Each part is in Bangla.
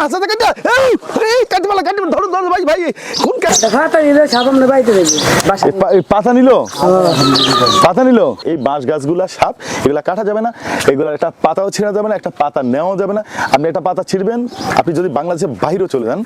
এই হাসাতে কাটে এই এই কাটে বলা কাটে ধরো ধরো ভাই ভাই কোন কা? খাতা নিলে সাবান বাইতে দেবে। বাসা এই পা- এই পাতা নিল? পাতা নিল? এই বাঁশ গাছগুলা সাপ এগুলা কাটা যাবে না। এগুলা একটা পাতাও ছিঁড়া যাবে না একটা পাতা নেওয়া যাবে না। আপনি একটা পাতা ছিঁড়বেন আপনি যদি বাংলাদেশের বাইরেও চলে যান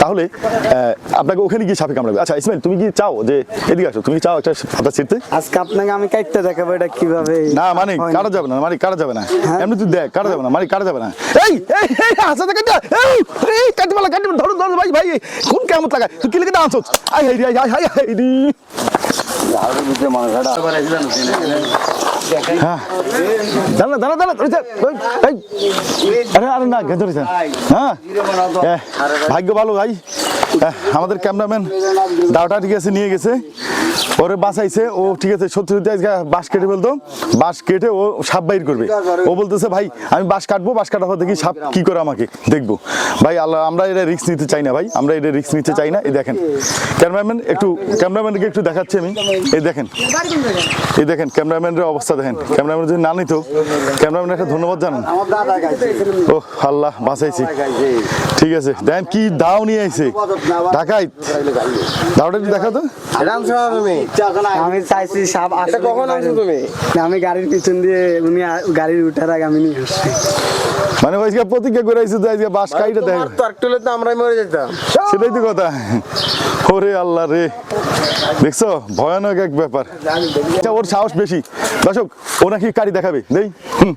তাহলে আহ, আপনাকে ওখানে গিয়ে সাপে কামড়াবে। আচ্ছা ইসমাইল তুমি কি চাও যে এদিকে আসো? তুমি চাও একটা পাতা ছিঁড়তে? আজকে আপনাকে আমি কাটতে দেখাবো এটা কীভাবে না মানে কাটা যাবে না মানে কাটা যাবে না। হ্যাঁ? এমনি তুই দেখ কাটা যাবে না মানে কাটা যাবে না। এই এই এই হাসাতে কাটে এই এই কাটি বলা কাটি ধরো ধরো ভাই ভাই কোন কেমন লাগায় তুই কিলে লিখে দাঁড়াচ্ছ? আই হাই আই হাই হাই রে হ্যাঁ। দাঁড়া দাঁড়া দাঁড়া ধরে যা। ওই, এই। আরে আরে না গেঁথে হ্যাঁ। ভাগ্য ভালো ভাই। আমাদের ক্যামেরাম্যান দাওটা ঠিক আছে নিয়ে গেছে। ওরে বাঁচাইছে, ও ঠিক আছে, সত্যি সত্যি আজকে বাঁশ কেটে ফেলতো। বাঁশ কেটে ও সাপ বাইর করবে। ও বলতেছে, ভাই, আমি বাঁশ কাটবো, বাঁশ কাটার পর দেখি সাপ কি করে আমাকে, দেখব। ভাই, আল্লাহ, আমরা এটা রিস্ক নিতে চাই না, ভাই, আমরা এটা রিস্ক নিতে চাই না। এই দেখেন, ক্যামেরাম্যান একটু, ক্যামেরাম্যানকে একটু দেখাচ্ছি আমি। এই দেখেন এই দেখেন, ক্যামেরাম্যানের অবস্থা দেখেন। ক্যামেরাম্যান যদি না নিত ক্যামেরাম্যান একটা ধন্যবাদ জানান। ও আল্লাহ, বাঁচাইছি। ঠিক আছে দেখেন কি দাও নিয়ে আইছে। ঢাকায়? দাওটা দেখা তো। আমি চাইছি সাপ আসলে কখন আনছো তুমি? আমি গাড়ির পিছন দিয়ে উনি গাড়ির উঠার আগে আমি নিয়ে আসছি। মানে প্রতিজ্ঞা করে আইছে যে আজকে বাস কাইটা দেখ তো একটু তো আমরাই মরে যেতাম। সেটাই তো কথা। ওরে আল্লাহ রে। দেখছ? ভয়ানক এক ব্যাপার। আচ্ছা ওর সাহস বেশি। দর্শক ও নাকি কারি দেখাবে? নেই হুম।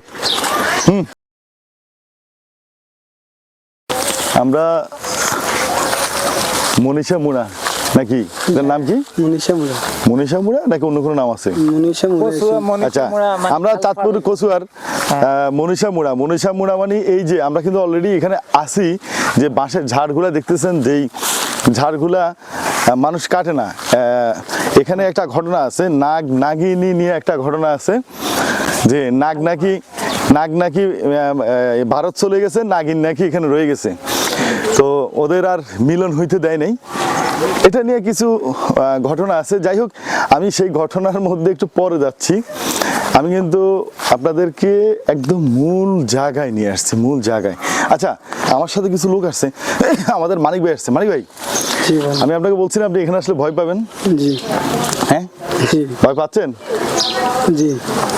হুম। আমরা মনীষা মুনা নাকি? এটার নাম কি? মনীষা মুড়া। মনীষা মুড়া নাকি অন্য কোনো নাম আছে? মনীষা মুড়া আচ্ছা আমরা চাঁদপুর কচুয়ার আহ, মনীষা মুড়া। মনীষা মুড়া মানে এই যে আমরা কিন্তু অলরেডি এখানে আসি যে বাঁশের ঝাড়গুলা দেখতেছেন যেই ঝাড়গুলা মানুষ কাটে না। আহ, এখানে একটা ঘটনা আছে নাগ নাগিনী নিয়ে একটা ঘটনা আছে যে নাগ নাকি নাগ নাকি ভারত চলে গেছে নাগিন নাকি এখানে রয়ে গেছে। তো ওদের আর মিলন হইতে দেয় নাই। এটা নিয়ে কিছু ঘটনা আছে। যাই হোক, আমি সেই ঘটনার মধ্যে একটু পরে যাচ্ছি। আমি কিন্তু আপনাদেরকে একদম মূল জায়গায় নিয়ে আসছি, মূল জায়গায়। আচ্ছা আমার সাথে কিছু লোক আসছে। আমাদের মানিক ভাই আসছে। মানিক ভাই। আমি আপনাকে বলছিলাম আপনি এখানে আসলে ভয় পাবেন। জি। হ্যাঁ? ভয় পাচ্ছেন? জি।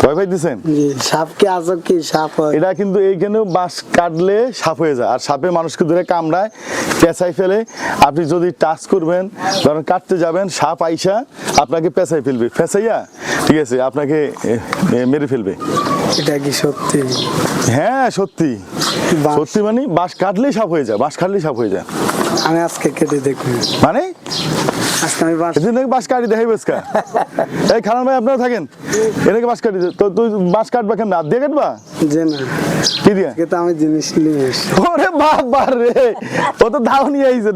ভয় পাই দিচ্ছেন জি। সাপ কি আজব কি সাপ হয়। এটা কিন্তু এইখানেও বাঁশ কাটলে সাপ হয়ে যায়। আর সাপে মানুষকে ধরে কামড়ায় পেঁচাই ফেলে। আপনি যদি টাচ করবেন ধরেন কাটতে যাবেন সাপ আইসা আপনাকে পেঁচাই ফেলবে। পেঁচাইয়া ঠিক আছে আপনাকে মেরে ফেলবে। এটা কি সত্যি? হ্যাঁ সত্যি। সত্যি মানে বাঁশ কাটলেই সাপ হয়ে যায় বাঁশ কাটলেই সাপ হয়ে যায়। আমি আজকে কেটে দেখব। মানে? আজকে আমি বাস এদিন বাঁশ কাটি দেখাই বেসকা এই খানান ভাই আপনারা থাকেন? এদিকে বাঁশ কাটি তো তুই বাঁশ কাটবা কেমন? হাত দিয়ে কাটবা? যে না। কি দিয়ে? আমি জিনিস নিয়ে ওরে রে! ও তো দাও নিয়ে আইছে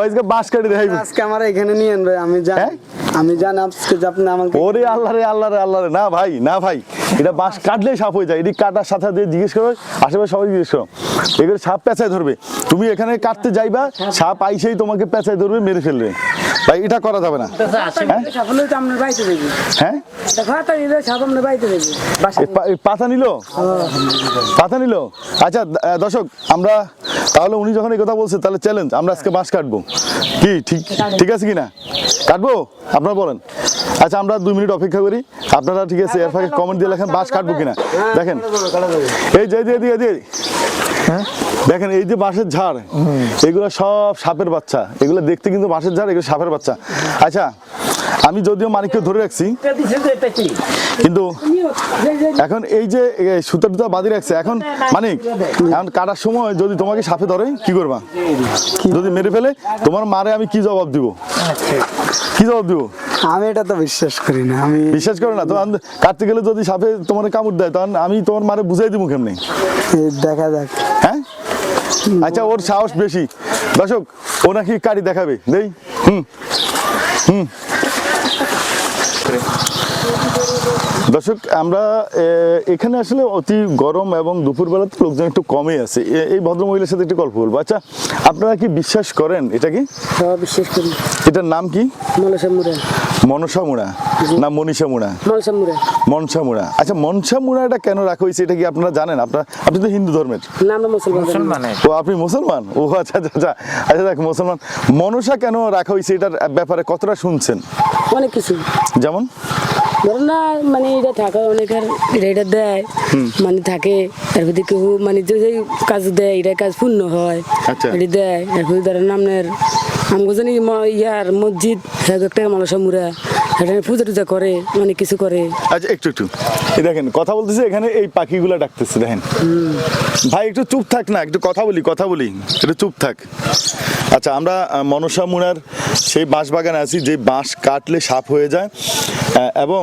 ওইকে বাস কাটি দেখাইবো। আজকে আমার এখানে নিয়ে ভাই আমি জানি। হ্যাঁ? আমি জানি আজকে আপনি আমাকে ওরে আল্লাহ রে আল্লাহ রে আল্লাহ রে। না ভাই না ভাই। এটা বাঁশ কাটলেই সাপ হয়ে যায়। এটি কাটার সাথে সাথে জিজ্ঞেস করো আশেপাশে সবাই জিজ্ঞেস করো। এগুলো সাপ পেঁচায় ধরবে। তুমি এখানে কাটতে যাইবা সাপ আইসেই তোমাকে পেঁচায় ধরবে মেরে ফেলবে। ভাই এটা করা যাবে না। হ্যাঁ? বাসা এই পাতা নিল? পাতা নিল? আচ্ছা দর্শক আমরা তাহলে উনি যখন এই কথা বলছে তাহলে চ্যালেঞ্জ আমরা আজকে বাঁশ কাটবো। কি ঠিক ঠিক আছে কি না কাটবো? আপনারা বলেন। আচ্ছা আমরা দুই মিনিট অপেক্ষা করি। আপনারা ঠিক আছে এর ফাঁকে কমেন্ট দিয়ে লেখেন বাঁশ কাটবো কিনা। দেখেন। এই যে দিয়ে দিয়ে দিয়ে দেখেন এই যে বাঁশের ঝাড় এগুলো সব সাপের বাচ্চা। এগুলো দেখতে কিন্তু বাঁশের ঝাড় এগুলো সাপের বাচ্চা। আচ্ছা আমি যদিও মানিককে ধরে রাখছি কিন্তু এখন এই যে সুতা টুতা বাঁধি রাখছে এখন মানে এখন কাটার সময় যদি তোমাকে সাপে ধরে কি করবা? যদি মেরে ফেলে তোমার মারে আমি কি জবাব দিব? কি জবাব দিব? আমি এটা তো বিশ্বাস করি না আমি বিশ্বাস করো না তখন কাটতে গেলে যদি সাপে তোমার কামড় দেয় তখন আমি তোমার মারে বুঝাই দিব কেমনি? দেখা যাক। হ্যাঁ? আচ্ছা ওর সাহস বেশি। দর্শক ও নাকি কারি দেখাবে দেই। হুম। হুম। দর্শক আমরা এখানে আসলে অতি গরম এবং দুপুরবেলাতে লোকজন একটু কমই আছে। এই ভদ্রমহিলার সাথে একটু গল্প বলব। আচ্ছা আপনারা কি বিশ্বাস করেন এটা কি? বিশ্বাস করি। এটার নাম কি? মনসা মুড়া? না মনীষা মুড়া? মনসা মুড়া। মনসা মুড়া। আচ্ছা মনসা মুড়াটা কেন রাখা হয়েছে? এটা কি আপনারা জানেন? আপনার আপনি তো হিন্দু ধর্মের। না আমরা মুসলমান মুসলমানের। ও আপনি মুসলমান? ও আচ্ছা আচ্ছা আচ্ছা। আচ্ছা দেখ মুসলমান। মনসা কেন রাখা হয়েছে? এটার ব্যাপারে কতটা শুনছেন? অনেক কিছু। যেমন? ধরো না মানে এটা থাকে অনেকের এটা এটা দেয় মানে থাকে। তারপর দিকে মানে যে কাজ দেয় এটা কাজ পূর্ণ হয় আচ্ছা। এটা দেয়। তারপর ধরেন আপনার আমগো জানি ইয়ার মসজিদ একটা মালসা মুড়া এটা পূজা টুজা করে অনেক কিছু করে। আচ্ছা একটু একটু। এই দেখেন কথা বলতেছে এখানে এই পাখিগুলো ডাকতেছে দেখেন। ভাই একটু চুপ থাক না একটু কথা বলি কথা বলি একটু চুপ থাক। আচ্ছা আমরা মনসা মুড়ার সেই বাঁশ বাগানে আছি যে বাঁশ কাটলে সাপ হয়ে যায়। এবং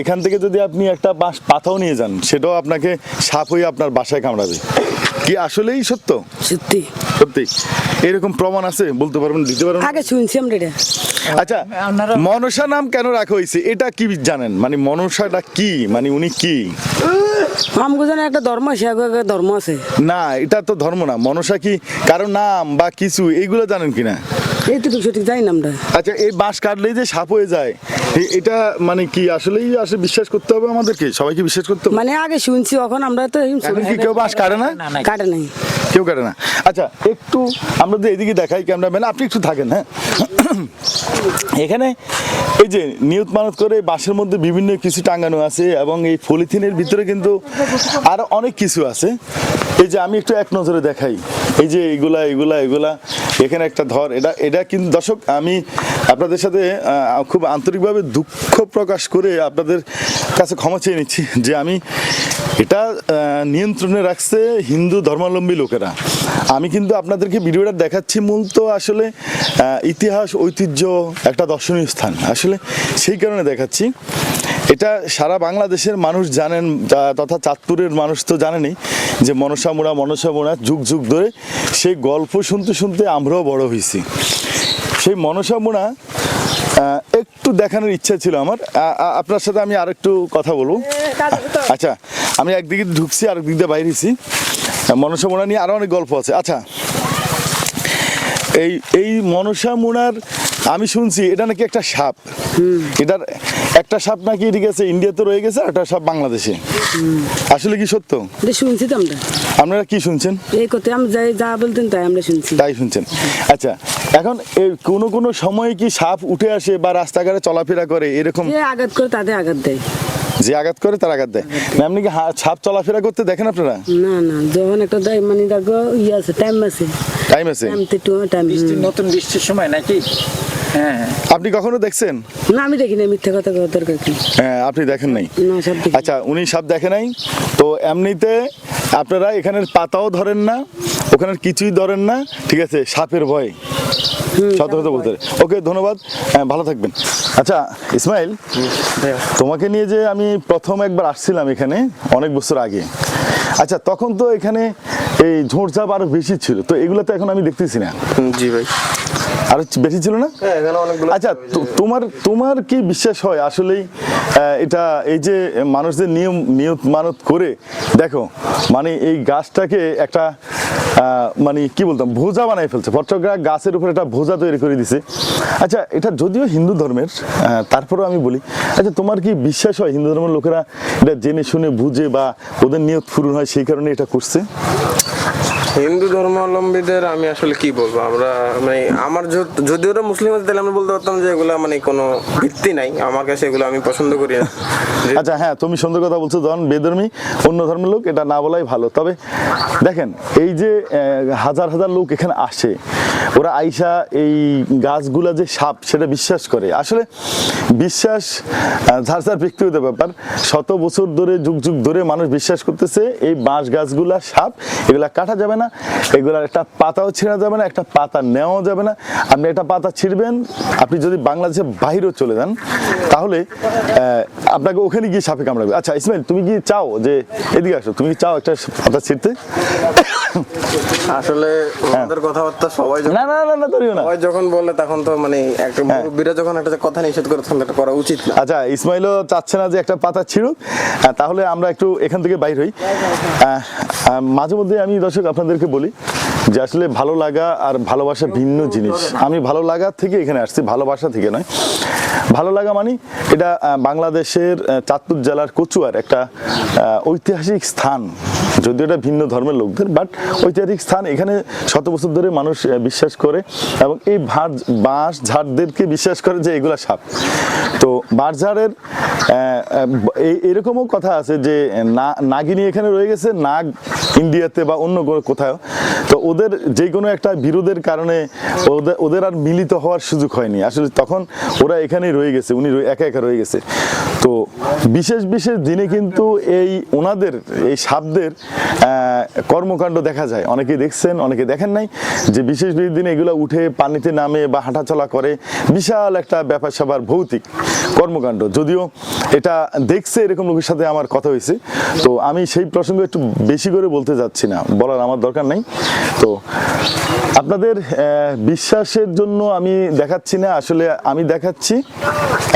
এখান থেকে যদি আপনি একটা বাঁশ পাতাও নিয়ে যান সেটাও আপনাকে সাপ হয়ে আপনার বাসায় কামড়াবে। কি আসলেই সত্য? সত্যি। সত্যি। এরকম প্রমাণ আছে? বলতে পারবেন দিতে পারবেন? আগে শুনছি আমরা এটা। আচ্ছা মনসা নাম কেন রাখা হয়েছে? এটা কি জানেন? মানে মনসাটা কি? মানে উনি কি? একটা ধর্ম আছে ধর্ম আছে। না এটা তো ধর্ম না। মনসা কি কারও নাম বা কিছু এইগুলো জানেন কিনা? এই তো সঠিক জানি না আমরা। আচ্ছা এই বাঁশ কাটলেই যে সাপ হয়ে যায় এটা মানে কি আসলেই আসলে বিশ্বাস করতে হবে আমাদেরকে? সবাইকে বিশ্বাস করতে হবে? মানে আগে শুনছি এখন আমরা তো এখন কি কেউ বাঁশ কাটে না না না কাটে নাই। কেউ কাটে না। আচ্ছা একটু আমরা যদি এদিকে দেখাই ক্যামেরাম্যান আপনি একটু থাকেন হ্যাঁ? এখানে এই যে নিয়ত মানত করে বাঁশের মধ্যে বিভিন্ন কিছু টাঙানো আছে এবং এই পলিথিনের ভিতরে কিন্তু আরও অনেক কিছু আছে। এই যে আমি একটু এক নজরে দেখাই। এই যে এগুলা এগুলা এগুলা, এখানে একটা ধর, এটা এটা কিন্তু দর্শক, আমি আপনাদের সাথে খুব আন্তরিকভাবে দুঃখ প্রকাশ করে আপনাদের কাছে ক্ষমা চেয়ে নিচ্ছি যে আমি এটা নিয়ন্ত্রণে রাখছে হিন্দু ধর্মাবলম্বী লোকেরা। আমি কিন্তু আপনাদেরকে ভিডিওটা দেখাচ্ছি মূলত আসলে ইতিহাস, ঐতিহ্য, একটা দর্শনীয় স্থান। আসলে সেই কারণে দেখাচ্ছি। এটা সারা বাংলাদেশের মানুষ জানেন তথা চাঁদপুরের মানুষ তো জানেনই যে মনসা মোড়া মনসা মোড়া, যুগ যুগ ধরে সেই গল্প শুনতে শুনতে আমরাও বড় হয়েছি সেই মনসা মোড়া একটু দেখানোর ইচ্ছা ছিল আমার। আপনার সাথে আমি আরেকটু কথা বলব। আচ্ছা আমি একদিকে ঢুকছি আরেক দিক দিয়ে বাইরেছি মনসা মোড়া নিয়ে আরও অনেক গল্প আছে। আচ্ছা এই এই মনসা মোড়ার আমি শুনছি এটা নাকি একটা সাপ? এটার একটা সাপ নাকি ঠিক আছে ইন্ডিয়াতে রয়ে গেছে একটা সাপ বাংলাদেশে। আসলে কি সত্য? শুনছি তো আমরা। আপনারা কি শুনছেন? এই কথা আমি যাই যা বলতেন তাই আমরা শুনছি। তাই শুনছেন। আচ্ছা এখন এই কোনো কোনো সময় কি সাপ উঠে আসে বা রাস্তাঘাটে চলাফেরা করে এরকম? আঘাত করে তাদের আঘাত দেয়। যে আঘাত করে তার আঘাত দেয়। না এমনি কি হা- সাপ চলাফেরা করতে দেখেন আপনারা? না না যখন একটা দেয় মানে দেখো ইয়ে আছে টাইম আছে। টাইম আছে। নতুন বৃষ্টির সময় নাকি? হ্যাঁ। আপনি কখনো দেখছেন? না আমি দেখি না মিথ্যা কথা কথা দরকার কি? হ্যাঁ আপনি দেখেন নাই। না আচ্ছা উনি সাপ দেখে নাই। তো এমনিতে আপনারা এখানের পাতাও ধরেন না ওখানের কিছুই ধরেন না ঠিক আছে সাপের ভয়। সতর্কতা বলতে ওকে ধন্যবাদ। হ্যাঁ ভালো থাকবেন। আচ্ছা ইসমাইল তোমাকে নিয়ে যে আমি প্রথম একবার আসছিলাম এখানে অনেক বছর আগে। আচ্ছা তখন তো এখানে এই ঝোড়ঝাপ আরও বেশি ছিল তো এগুলো তো এখন আমি দেখতেছি না। জি ভাই। আরও বেশি ছিল না? হ্যাঁ আচ্ছা তোমার তোমার কি বিশ্বাস হয় আসলেই এটা এই যে মানুষদের নিয়ম নিয়ত মানত করে দেখো মানে এই গাছটাকে একটা মানে কি বলতাম, ভোজা বানাই ফেলছে। পট্টগ্রা গাছের উপর একটা ভোজা তৈরি করে দিছে। আচ্ছা এটা যদিও হিন্দু ধর্মের তারপরেও আমি বলি আচ্ছা তোমার কি বিশ্বাস হয় হিন্দু ধর্মের লোকেরা এটা জেনে শুনে বুঝে বা ওদের নিয়ত পূরণ হয় সেই কারণে এটা করছে? হিন্দু ধর্মাবলম্বীদের আমি আসলে কি বলব? আমরা মানে আমার যদ- ওরা মুসলিম হতো তাহলে আমি বলতে পারতাম যে এগুলা মানে কোনো ভিত্তি নাই। আমার কাছে এগুলো আমি পছন্দ করি না। আচ্ছা হ্যাঁ তুমি সুন্দর কথা বলছো ধরুন বেধর্মী, অন্য ধর্মের লোক, এটা না বলাই ভালো। তবে দেখেন, এই যে হাজার হাজার লোক এখানে আসে, ওরা আইসা এই গাছগুলা যে সাপ, সেটা বিশ্বাস করে। আসলে বিশ্বাস যার যার ব্যক্তিগত ব্যাপার। শত বছর ধরে, যুগ যুগ ধরে মানুষ বিশ্বাস করতেছে, এই বাঁশ গাছগুলা সাপ, এগুলা কাটা যাবে না এগুলার একটা পাতাও ছিঁড়া যাবে না, একটা পাতা নেওয়াও যাবে না। আপনি একটা পাতা ছিঁড়বেন, আপনি যদি বাংলাদেশের বাইরেও চলে যান, তাহলে আপনাকে ওখানে গিয়ে সাপে কামড়াবে আচ্ছা ইসমাইল তুমি কি চাও যে এদিকে আসো? তুমি কি চাও একটা পাতা ছিঁড়তে? আসলে ওনাদের কথাবার্তা সবাই না না না না করিও না। সবাই যখন বলে তখন তো মানে একটা হ্যাঁ। মুরব্বীরা যখন একটা কথা নিষেধ করে তখন এটা করা উচিত না। আচ্ছা ইসমাইলও চাচ্ছে না যে একটা পাতা ছিঁড়ুক। তাহলে আমরা একটু এখান থেকে বাইর হই। মাঝে মধ্যে আমি দর্শক আপনাদেরকে বলি যে আসলে ভালো লাগা আর ভালোবাসা ভিন্ন জিনিস। আমি ভালো লাগা থেকে এখানে আসছি ভালোবাসা থেকে নয়। ভালো লাগা মানে এটা বাংলাদেশের চাঁদপুর জেলার কচুয়ার একটা ঐতিহাসিক স্থান। যদিও এটা ভিন্ন ধর্মের লোকদের বাট ঐতিহাসিক স্থান এখানে শত বছর ধরে মানুষ বিশ্বাস করে এবং এই ভাট বাঁশ ঝাড়দেরকে বিশ্বাস করে যে এগুলা সাপ। তো বাঁশঝাড়ের এরকমও কথা আছে যে, না, নাগিনী এখানে রয়ে গেছে, নাগ ইন্ডিয়াতে বা অন্য কোথাও তো ওদের যে কোনো একটা বিরোধের কারণে ওদের ওদের আর মিলিত হওয়ার সুযোগ হয়নি। আসলে তখন ওরা এখানেই রয়ে গেছে, উনি একা একা রয়ে গেছে। তো বিশেষ বিশেষ দিনে কিন্তু এই ওনাদের, এই সাপদের কর্মকাণ্ড দেখা যায়। অনেকে দেখছেন, অনেকে দেখেন নাই যে বিশেষ বিশেষ দিনে এগুলো উঠে পানিতে নামে বা হাঁটাচলা করে। বিশাল একটা ব্যাপার স্যাপার ভৌতিক কর্মকাণ্ড। যদিও এটা দেখছে এরকম লোকের সাথে আমার কথা হয়েছে। তো আমি সেই প্রসঙ্গ একটু বেশি করে বলতে যাচ্ছি না, বলার আমার দরকার নেই। তো আপনাদের বিশ্বাসের জন্য আমি দেখাচ্ছি না। আসলে আমি দেখাচ্ছি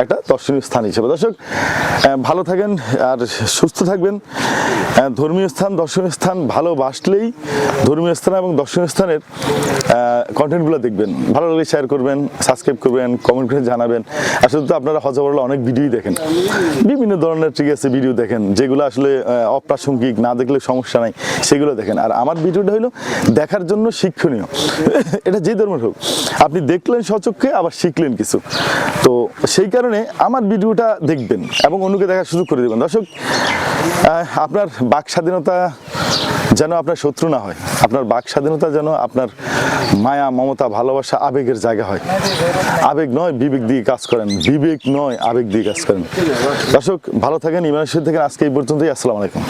একটা দর্শনীয় স্থান হিসেবে। দর্শক ভালো থাকেন আর সুস্থ থাকবেন। ধর্মীয় স্থান, দর্শনীয় স্থান ভালোবাসলেই ধর্মীয় স্থান এবং দর্শনীয় স্থানের কন্টেন্টগুলো দেখবেন। ভালো লাগলে শেয়ার করবেন সাবস্ক্রাইব করবেন কমেন্ট করে জানাবেন। আসলে তো আপনারা হজবরলা অনেক ভিডিওই দেখেন। বিভিন্ন ধরনের ঠিক আছে ভিডিও দেখেন, যেগুলো আসলে অপ্রাসঙ্গিক, না দেখলে সমস্যা নাই, সেগুলো দেখেন। আর আমার ভিডিওটা হলো দেখার জন্য শিক্ষণীয়। এটা যে ধর্মের হোক। আপনি দেখলেন সচক্ষে আবার শিখলেন কিছু। তো সেই কারণে আমার ভিডিওটা দেখবেন। এবং অন্যকে দেখার সুযোগ করে দেবেন। দর্শক আপনার বাক স্বাধীনতা যেন আপনার শত্রু না হয়, আপনার বাক স্বাধীনতা যেন আপনার মায়া, মমতা, ভালোবাসা, আবেগের জায়গা হয়। আবেগ নয়, বিবেক দিয়ে কাজ করেন। বিবেক নয়, আবেগ দিয়ে কাজ করেন। দর্শক, ভালো থাকেন ইমান থেকে আজকে এই পর্যন্তই। আসসালামু আলাইকুম।